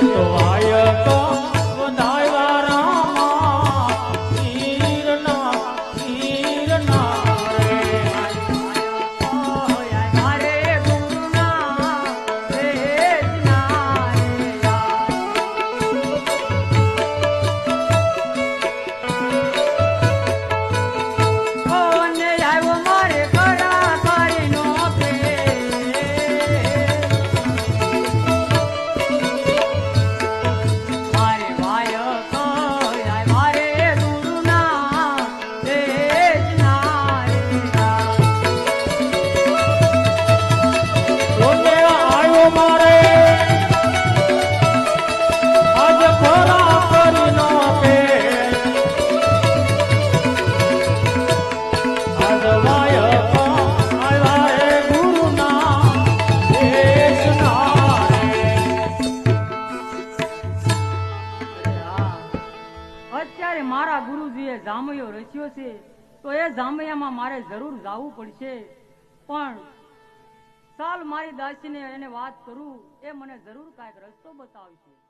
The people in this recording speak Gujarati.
તો આય તો ત્યારે મારા ગુરુજીએ જામયો રચ્યો છે, તો એ જામયામાં મારે જરૂર જવું પડશે. પણ સાલ મારી દાસીને એને વાત કરું, એ મને જરૂર કાંઈક રસ્તો બતાવશે.